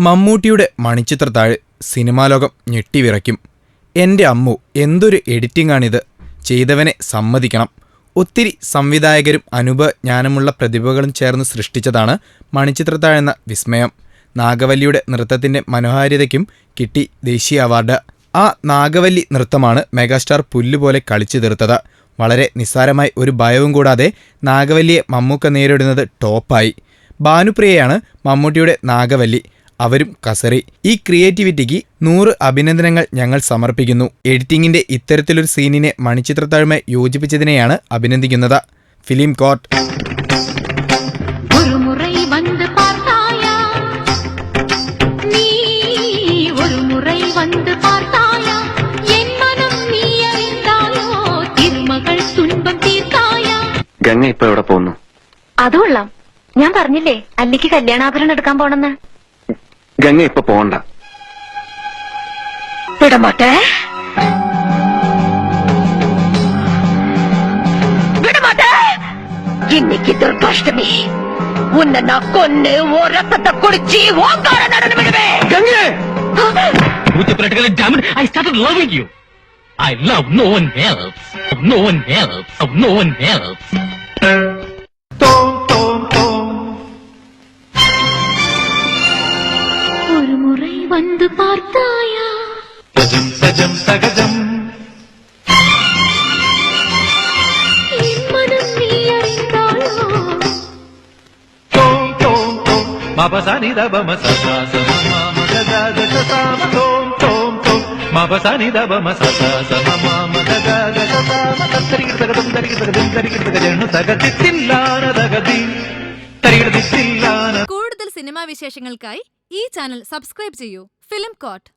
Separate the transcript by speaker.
Speaker 1: മമ്മൂട്ടിയുടെ മണിച്ചിത്രത്താഴ് സിനിമാലോകം ഞെട്ടിവിറയ്ക്കും. എന്റെ അമ്മു എന്തൊരു എഡിറ്റിംഗാണിത് ചെയ്തവനെ സമ്മതിക്കണം. ഒത്തിരി സംവിധായകരും അനുഭവജ്ഞാനമുള്ള പ്രതിഭകളും ചേർന്ന് സൃഷ്ടിച്ചതാണ് മണിച്ചിത്രത്താഴ് വിസ്മയം. നാഗവല്ലിയുടെ നൃത്തത്തിന്റെ മനോഹാരിതയ്ക്കും കിട്ടി ദേശീയ അവാർഡ്. ആ നാഗവല്ലി നൃത്തമാണ് മെഗാസ്റ്റാർ പുല്ലുപോലെ കളിച്ചു തീർത്തത്. വളരെ നിസ്സാരമായി ഒരു ഭയവും കൂടാതെ നാഗവല്ലിയെ മമ്മൂക്ക നേരിടുന്നത് ടോപ്പായി. ഭാനുപ്രിയയാണ് മമ്മൂട്ടിയുടെ നാഗവല്ലി. അവരും കസറി. ഈ ക്രിയേറ്റിവിറ്റിക്ക് നൂറ് അഭിനന്ദനങ്ങൾ ഞങ്ങൾ സമർപ്പിക്കുന്നു. എഡിറ്റിംഗിന്റെ ഇത്തരത്തിലൊരു സീനിനെ മണിച്ചിത്രത്താഴ്മ യോജിപ്പിച്ചതിനെയാണ് അഭിനന്ദിക്കുന്നത്.
Speaker 2: Film court.
Speaker 3: ഗംഗ ഇപ്പൊ എവിടെ പോകുന്നു?
Speaker 4: അതുകൊള്ളാം ഞാൻ പറഞ്ഞില്ലേ അല്ലിക്ക് കല്യാണാഭരണം എടുക്കാൻ പോണെന്ന്.
Speaker 3: கங்கை இப்ப போகண்டா
Speaker 4: விட மாட்டேன் விட மாட்டேன் இன்னைக்கு துர்காஷ்டமி உன்னை நான் கொன்னு ஓ ரத்தத்தை குடிச்சு ஓங்கார நடந்து விடுவேன்
Speaker 5: Ganga Who the damn it? I started loving you. I love no one else. No one else. No one else.
Speaker 2: வந்து பார்த்தாயா என் மனம் நீ அறிந்தாயோ
Speaker 6: మపసని దబ మస స స మ మ మ గ గ గ స స మ తోం తోం తోం మపసని దబ మస స స మ మ మ గ గ గ స స మ త తరిగి తగ తం తరిగి తగ తం తరిగి తగ జను తగ తిల్లాన తగది തരികിട തില്ലാന
Speaker 7: കൂടുതൽ സിനിമാ വിശേഷങ്ങൾക്കായി ഈ ചാനൽ സബ്സ്ക്രൈബ് ചെയ്യൂ ഫിലിം കോട്ട്